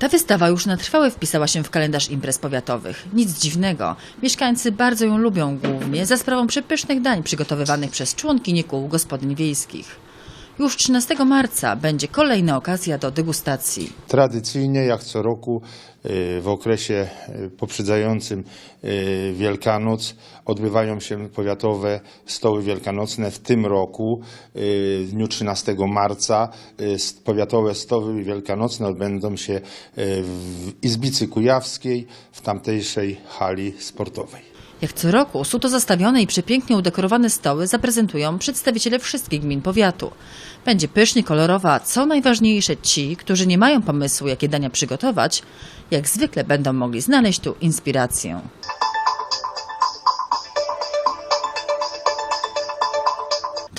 Ta wystawa już na trwałe wpisała się w kalendarz imprez powiatowych. Nic dziwnego. Mieszkańcy bardzo ją lubią głównie za sprawą przepysznych dań przygotowywanych przez członkini kół gospodyń wiejskich. Już 13 marca będzie kolejna okazja do degustacji. Tradycyjnie, jak co roku, y, w okresie y, poprzedzającym y, Wielkanoc odbywają się powiatowe stoły wielkanocne. W tym roku, w dniu 13 marca, powiatowe stoły wielkanocne odbędą się w Izbicy Kujawskiej, w tamtejszej hali sportowej. Jak co roku suto zastawione i przepięknie udekorowane stoły zaprezentują przedstawiciele wszystkich gmin powiatu. Będzie pysznie, kolorowo, a co najważniejsze ci, którzy nie mają pomysłu, jakie dania przygotować, jak zwykle będą mogli znaleźć tu inspirację.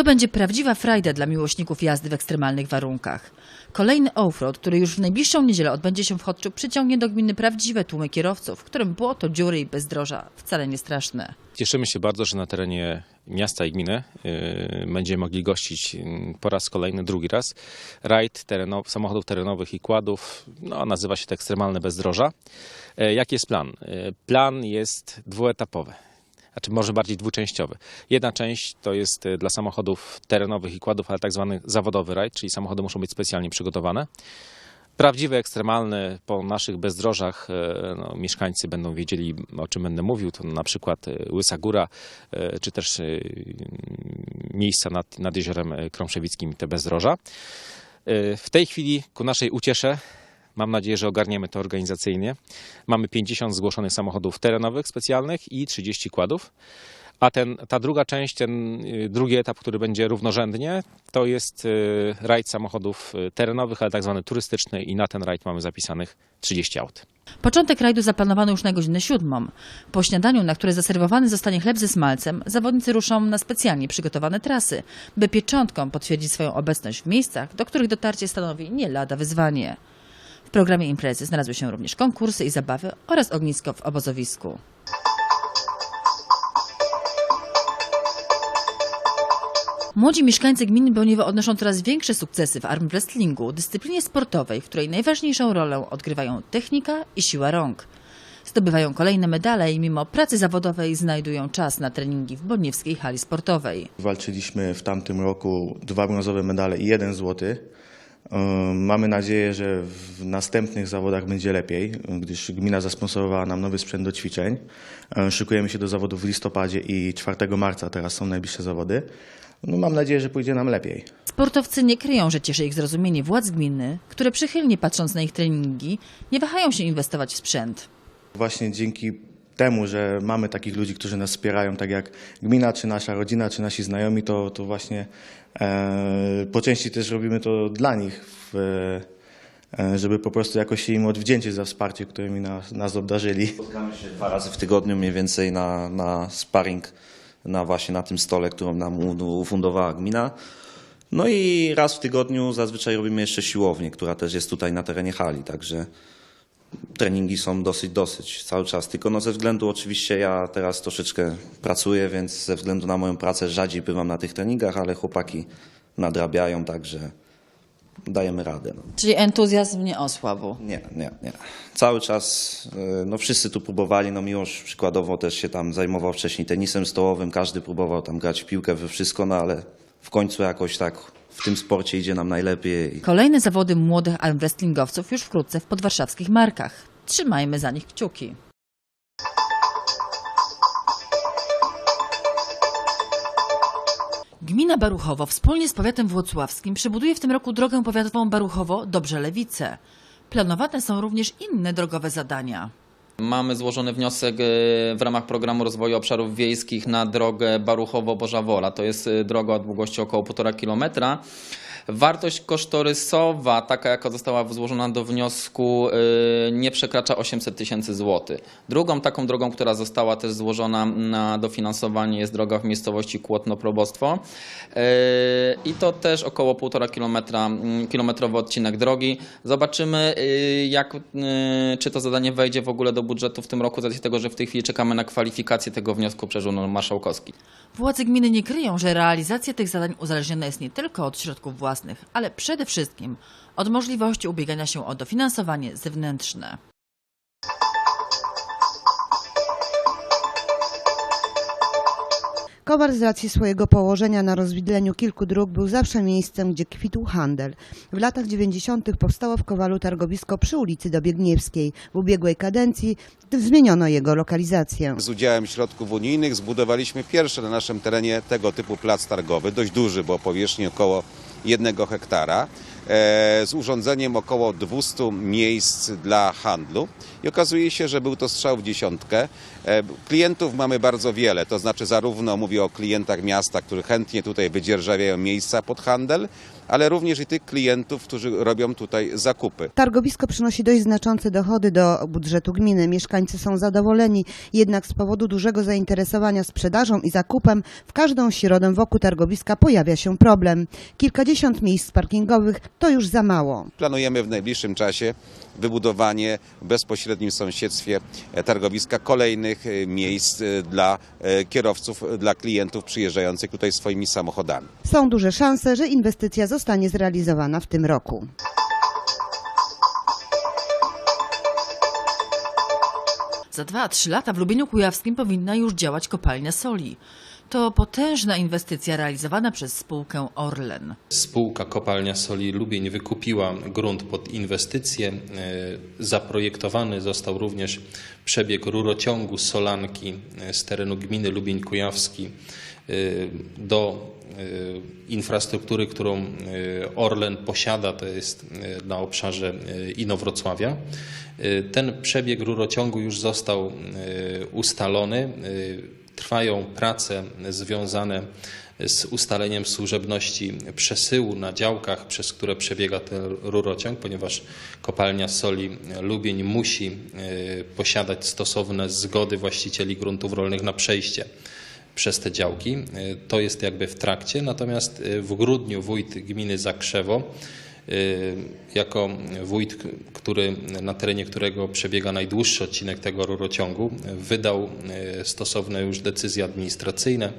To będzie prawdziwa frajda dla miłośników jazdy w ekstremalnych warunkach. Kolejny offroad, który już w najbliższą niedzielę odbędzie się w Chodczu, przyciągnie do gminy prawdziwe tłumy kierowców, którym błoto, dziury i bezdroża wcale nie straszne. Cieszymy się bardzo, że na terenie miasta i gminy y, będziemy mogli gościć y, po raz kolejny, drugi raz rajd terenow, samochodów terenowych i kładów. No, nazywa się to ekstremalne bezdroża. E, Jaki jest plan? E, Plan jest dwuetapowy. Znaczy może bardziej dwuczęściowy. Jedna część to jest e, dla samochodów terenowych i kładów, ale tak zwany zawodowy rajd, czyli samochody muszą być specjalnie przygotowane. Prawdziwy, ekstremalny, po naszych bezdrożach e, no, mieszkańcy będą wiedzieli, o czym będę mówił. To na przykład e, Łysa Góra, czy też miejsca nad, nad jeziorem Krążewickim, te bezdroża. W tej chwili, ku naszej uciesze, mam nadzieję, że ogarniemy to organizacyjnie. Mamy 50 zgłoszonych samochodów terenowych specjalnych i 30 kładów. A ten, ta druga część, ten y, drugi etap, który będzie równorzędnie, to jest y, rajd samochodów y, terenowych, ale tak zwany turystyczny i na ten rajd mamy zapisanych 30 aut. Początek rajdu zaplanowano już na godzinę siódmą. Po śniadaniu, na które zaserwowany zostanie chleb ze smalcem, zawodnicy ruszą na specjalnie przygotowane trasy, by pieczątką potwierdzić swoją obecność w miejscach, do których dotarcie stanowi nie lada wyzwanie. W programie imprezy znalazły się również konkursy i zabawy oraz ognisko w obozowisku. Młodzi mieszkańcy gminy Bełniewo odnoszą coraz większe sukcesy w arm wrestlingu, dyscyplinie sportowej, w której najważniejszą rolę odgrywają technika i siła rąk. Zdobywają kolejne medale i mimo pracy zawodowej znajdują czas na treningi w Boniewskiej hali sportowej. Walczyliśmy w tamtym roku dwa brązowe medale i jeden złoty. Mamy nadzieję, że w następnych zawodach będzie lepiej, gdyż gmina zasponsorowała nam nowy sprzęt do ćwiczeń. Szykujemy się do zawodów w listopadzie i 4 marca teraz są najbliższe zawody. No, mam nadzieję, że pójdzie nam lepiej. Sportowcy nie kryją, że cieszy ich zrozumienie władz gminy, które przychylnie patrząc na ich treningi, nie wahają się inwestować w sprzęt. Właśnie dzięki temu, że mamy takich ludzi, którzy nas wspierają, tak jak gmina, czy nasza rodzina, czy nasi znajomi, to, to właśnie e, po części też robimy to dla nich, w, e, żeby po prostu jakoś im odwdzięczyć za wsparcie, którymi nas, nas obdarzyli. Spotykamy się dwa razy w tygodniu mniej więcej na, na sparring na właśnie na tym stole, którą nam ufundowała gmina. No i raz w tygodniu zazwyczaj robimy jeszcze siłownię, która też jest tutaj na terenie hali, także treningi są dosyć, dosyć cały czas. Tylko no ze względu oczywiście ja teraz troszeczkę pracuję, więc ze względu na moją pracę rzadziej bywam na tych treningach, ale chłopaki nadrabiają, także dajemy radę. No. Czyli entuzjazm nie osłabł. Nie, nie, nie. Cały czas, e, no wszyscy tu próbowali, no Miłosz przykładowo też się tam zajmował wcześniej tenisem stołowym, każdy próbował tam grać w piłkę, we wszystko, no ale w końcu jakoś tak w tym sporcie idzie nam najlepiej. Kolejne zawody młodych arm wrestlingowców już wkrótce w podwarszawskich markach. Trzymajmy za nich kciuki. Gmina Baruchowo wspólnie z powiatem włocławskim przebuduje w tym roku drogę powiatową Baruchowo-Dobrze-Lewice. Planowane są również inne drogowe zadania. Mamy złożony wniosek e, w ramach programu rozwoju obszarów wiejskich na drogę Baruchowo-Boża-Wola. To jest e, droga o długości około 1,5 kilometra. Wartość kosztorysowa, taka jaka została złożona do wniosku, e, nie przekracza 800 tysięcy złotych. Drugą taką drogą, która została też złożona na dofinansowanie jest droga w miejscowości Kłotno-Probostwo. E, I to też około 1,5 kilometra, mm, kilometrowy odcinek drogi. Zobaczymy, e, jak, czy to zadanie wejdzie w ogóle do budżetu w tym roku, z racji tego, że w tej chwili czekamy na kwalifikację tego wniosku przez Urząd Marszałkowski. Władze gminy nie kryją, że realizacja tych zadań uzależniona jest nie tylko od środków własnych, własnych, ale przede wszystkim od możliwości ubiegania się o dofinansowanie zewnętrzne. Kowar z racji swojego położenia na rozwidleniu kilku dróg był zawsze miejscem, gdzie kwitł handel. W latach 90. powstało w Kowalu targowisko przy ulicy Dobiegniewskiej. W ubiegłej kadencji zmieniono jego lokalizację. Z udziałem środków unijnych zbudowaliśmy pierwszy na naszym terenie tego typu plac targowy, dość duży, bo o powierzchni około jednego hektara, e, z urządzeniem około 200 miejsc dla handlu. I okazuje się, że był to strzał w dziesiątkę. E, Klientów mamy bardzo wiele, to znaczy zarówno mówię o klientach miasta, którzy chętnie tutaj wydzierżawiają miejsca pod handel, ale również i tych klientów, którzy robią tutaj zakupy. Targowisko przynosi dość znaczące dochody do budżetu gminy. Mieszkańcy są zadowoleni, jednak z powodu dużego zainteresowania sprzedażą i zakupem w każdą środę wokół targowiska pojawia się problem. Kilkadziesiąt miejsc parkingowych to już za mało. Planujemy w najbliższym czasie wybudowanie w bezpośrednim sąsiedztwie e, targowiska kolejnych e, miejsc e, dla kierowców, dla klientów przyjeżdżających tutaj swoimi samochodami. Są duże szanse, że inwestycja zostanie zrealizowana w tym roku. Za 2-3 lata w Lubieniu Kujawskim powinna już działać kopalnia soli. To potężna inwestycja realizowana przez spółkę Orlen. Spółka Kopalnia Soli Lubień wykupiła grunt pod inwestycje. E, Zaprojektowany został również przebieg rurociągu Solanki e, z terenu gminy Lubień Kujawski e, do infrastruktury, którą Orlen posiada, to jest na obszarze Inowrocławia. Ten przebieg rurociągu już został ustalony. Trwają prace związane z ustaleniem służebności przesyłu na działkach, przez które przebiega ten rurociąg, ponieważ kopalnia soli Lubień musi e, posiadać stosowne zgody właścicieli gruntów rolnych na przejście przez te działki. E, To jest jakby w trakcie, natomiast e, w grudniu wójt gminy Zakrzewo jako wójt, który, na terenie którego przebiega najdłuższy odcinek tego rurociągu, wydał y, stosowne już decyzje administracyjne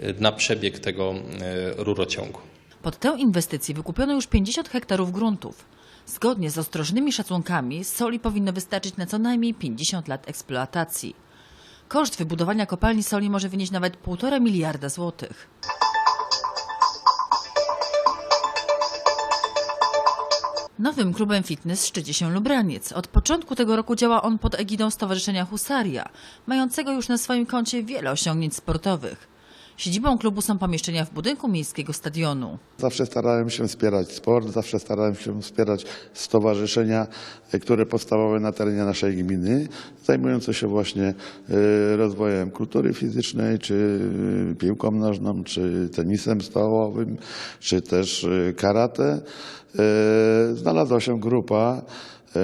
y, na przebieg tego y, rurociągu. Pod tę inwestycję wykupiono już 50 hektarów gruntów. Zgodnie z ostrożnymi szacunkami soli powinno wystarczyć na co najmniej 50 lat eksploatacji. Koszt wybudowania kopalni soli może wynieść nawet 1,5 miliarda złotych. Nowym klubem fitness szczyci się Lubraniec. Od początku tego roku działa on pod egidą Stowarzyszenia Husaria, mającego już na swoim koncie wiele osiągnięć sportowych. Siedzibą klubu są pomieszczenia w budynku miejskiego stadionu. Zawsze starałem się wspierać sport, zawsze starałem się wspierać stowarzyszenia, e, które powstawały na terenie naszej gminy, zajmujące się właśnie e, rozwojem kultury fizycznej, czy e, piłką nożną, czy tenisem stołowym, czy też karate. Znalazła się grupa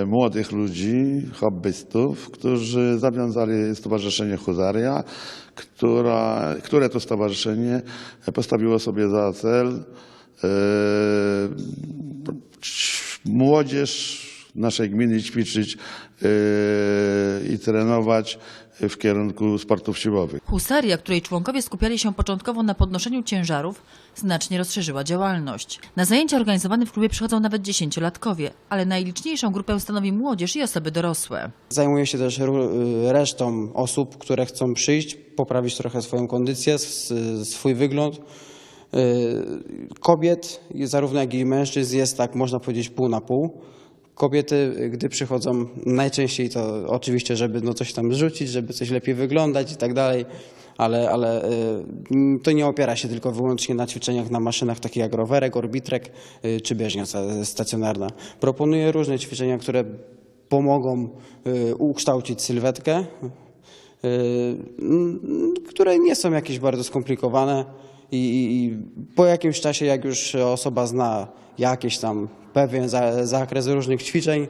młodych ludzi, hobbystów, którzy zawiązali Stowarzyszenie Huzaria, która, które to stowarzyszenie postawiło sobie za cel e, młodzież naszej gminy ćwiczyć e, i trenować w kierunku sportów siłowych. Husaria, której członkowie skupiali się początkowo na podnoszeniu ciężarów, znacznie rozszerzyła działalność. Na zajęcia organizowane w klubie przychodzą nawet dziesięciolatkowie, ale najliczniejszą grupę stanowi młodzież i osoby dorosłe. Zajmuję się też resztą osób, które chcą przyjść, poprawić trochę swoją kondycję, swój wygląd. Y, Kobiet, zarówno jak i mężczyzn jest tak, można powiedzieć, pół na pół. Kobiety, gdy przychodzą, najczęściej to oczywiście, żeby no coś tam zrzucić, żeby coś lepiej wyglądać i tak dalej, ale, ale y, to nie opiera się tylko wyłącznie na ćwiczeniach na maszynach takich jak rowerek, orbitrek y, czy bieżnia sta- stacjonarna. Proponuję różne ćwiczenia, które pomogą y, ukształcić sylwetkę, które nie są jakieś bardzo skomplikowane i po jakimś czasie, jak już osoba zna jakiś tam pewien za, zakres różnych ćwiczeń,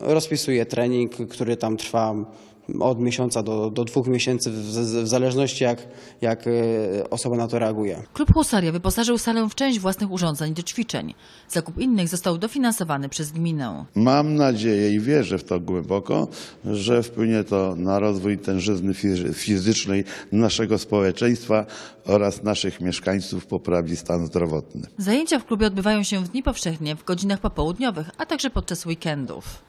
rozpisuje trening, który tam trwa od miesiąca do, do dwóch miesięcy, w, w zależności jak, jak e, osoba na to reaguje. Klub Husaria wyposażył salę w część własnych urządzeń do ćwiczeń. Zakup innych został dofinansowany przez gminę. Mam nadzieję i wierzę w to głęboko, że wpłynie to na rozwój tężyzny fizy- fizycznej naszego społeczeństwa oraz naszych mieszkańców, poprawi stan zdrowotny. Zajęcia w klubie odbywają się w dni powszechnie, w godzinach popołudniowych, a także podczas weekendów.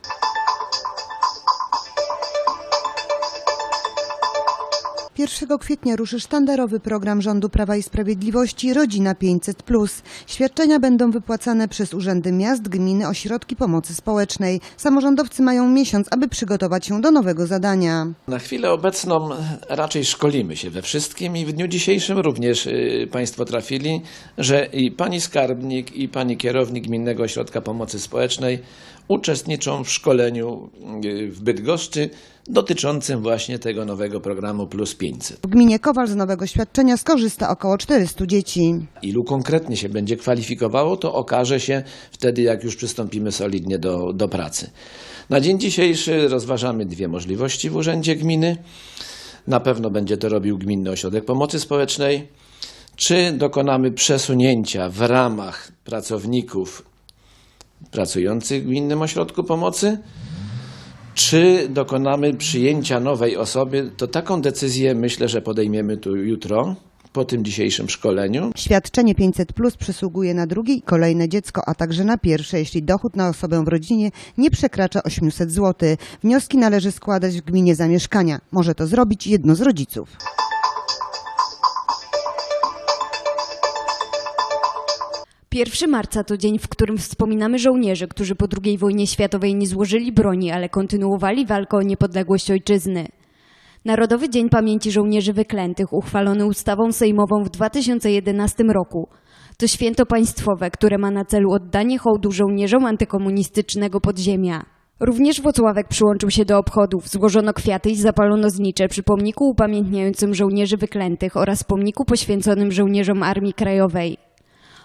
1 kwietnia ruszy sztandarowy program rządu Prawa i Sprawiedliwości Rodzina 500. Świadczenia będą wypłacane przez urzędy miast, gminy, ośrodki pomocy społecznej. Samorządowcy mają miesiąc, aby przygotować się do nowego zadania. Na chwilę obecną raczej szkolimy się we wszystkim i w dniu dzisiejszym również y, Państwo trafili, że i Pani Skarbnik i Pani Kierownik Gminnego Ośrodka Pomocy Społecznej uczestniczą w szkoleniu y, w Bydgoszczy dotyczącym właśnie tego nowego programu Plus 500. W gminie Kowal z nowego świadczenia skorzysta około 400 dzieci. Ilu konkretnie się będzie kwalifikowało, to okaże się wtedy, jak już przystąpimy solidnie do, do pracy. Na dzień dzisiejszy rozważamy dwie możliwości w Urzędzie Gminy. Na pewno będzie to robił Gminny Ośrodek Pomocy Społecznej. Czy dokonamy przesunięcia w ramach pracowników pracujących w Gminnym Ośrodku Pomocy? Czy dokonamy przyjęcia nowej osoby, to taką decyzję myślę, że podejmiemy tu jutro, po tym dzisiejszym szkoleniu. Świadczenie 500 plus przysługuje na drugie i kolejne dziecko, a także na pierwsze, jeśli dochód na osobę w rodzinie nie przekracza 800 zł. Wnioski należy składać w gminie zamieszkania. Może to zrobić jedno z rodziców. 1 marca to dzień, w którym wspominamy żołnierzy, którzy po II wojnie światowej nie złożyli broni, ale kontynuowali walkę o niepodległość ojczyzny. Narodowy Dzień Pamięci Żołnierzy Wyklętych, uchwalony ustawą sejmową w 2011 roku, to święto państwowe, które ma na celu oddanie hołdu żołnierzom antykomunistycznego podziemia. Również Włocławek przyłączył się do obchodów. Złożono kwiaty i zapalono znicze przy pomniku upamiętniającym żołnierzy wyklętych oraz pomniku poświęconym żołnierzom Armii Krajowej.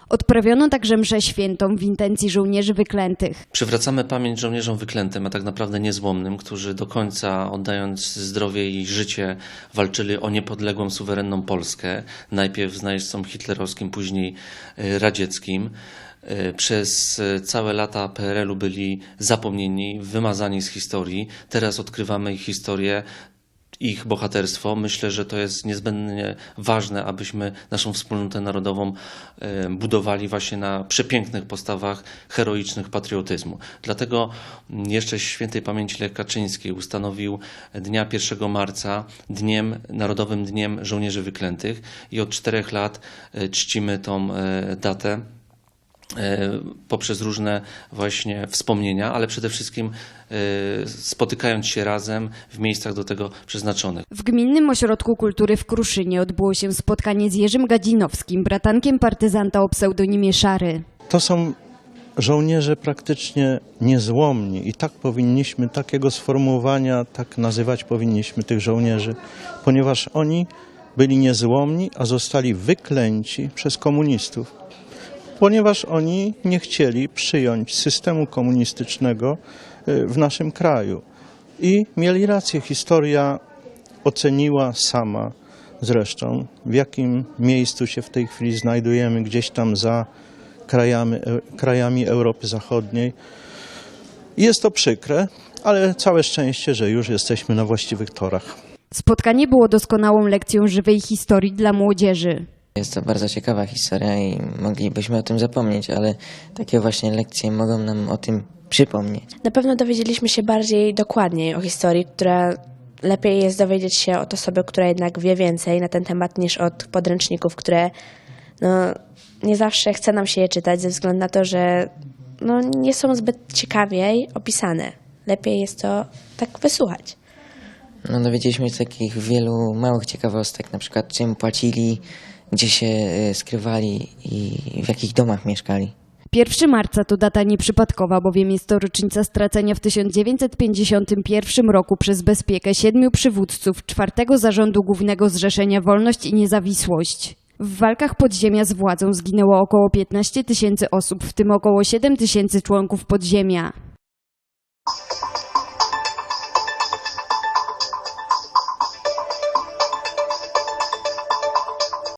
Odprawiono także mszę świętą w intencji żołnierzy wyklętych. Przywracamy pamięć żołnierzom wyklętym, a tak naprawdę niezłomnym, którzy do końca, oddając zdrowie i życie, walczyli o niepodległą, suwerenną Polskę. Najpierw z najeźdźcą hitlerowskim, później e, radzieckim. E, Przez e, całe lata PRL-u byli zapomnieni, wymazani z historii. Teraz odkrywamy ich historię, ich bohaterstwo. Myślę, że to jest niezbędnie ważne, abyśmy naszą wspólnotę narodową e, budowali właśnie na przepięknych postawach heroicznych patriotyzmu. Dlatego jeszcze świętej pamięci Lech Kaczyński ustanowił dnia 1 marca dniem, Narodowym Dniem Żołnierzy Wyklętych i od czterech lat e, czcimy tą e, datę poprzez różne właśnie wspomnienia, ale przede wszystkim e, spotykając się razem w miejscach do tego przeznaczonych. W Gminnym Ośrodku Kultury w Kruszynie odbyło się spotkanie z Jerzym Gadzinowskim, bratankiem partyzanta o pseudonimie Szary. To są żołnierze praktycznie niezłomni i tak powinniśmy, takiego sformułowania, tak nazywać powinniśmy tych żołnierzy, ponieważ oni byli niezłomni, a zostali wyklęci przez komunistów, ponieważ oni nie chcieli przyjąć systemu komunistycznego y, w naszym kraju. I mieli rację, historia oceniła sama zresztą, w jakim miejscu się w tej chwili znajdujemy, gdzieś tam za krajami, e, krajami Europy Zachodniej. Jest to przykre, ale całe szczęście, że już jesteśmy na właściwych torach. Spotkanie było doskonałą lekcją żywej historii dla młodzieży. Jest to bardzo ciekawa historia i moglibyśmy o tym zapomnieć, ale takie właśnie lekcje mogą nam o tym przypomnieć. Na pewno dowiedzieliśmy się bardziej dokładniej o historii, która lepiej jest dowiedzieć się od osoby, która jednak wie więcej na ten temat niż od podręczników, które no, nie zawsze chce nam się je czytać ze względu na to, że no, nie są zbyt ciekawiej opisane. Lepiej jest to tak wysłuchać. No, dowiedzieliśmy się takich wielu małych ciekawostek, na przykład czym płacili, gdzie się y, skrywali i w jakich domach mieszkali. 1 marca to data nieprzypadkowa, bowiem jest to rocznica stracenia w 1951 roku przez bezpiekę siedmiu przywódców czwartego zarządu głównego Zrzeszenia Wolność i Niezawisłość. W walkach podziemia z władzą zginęło około 15 tysięcy osób, w tym około 7 tysięcy członków podziemia.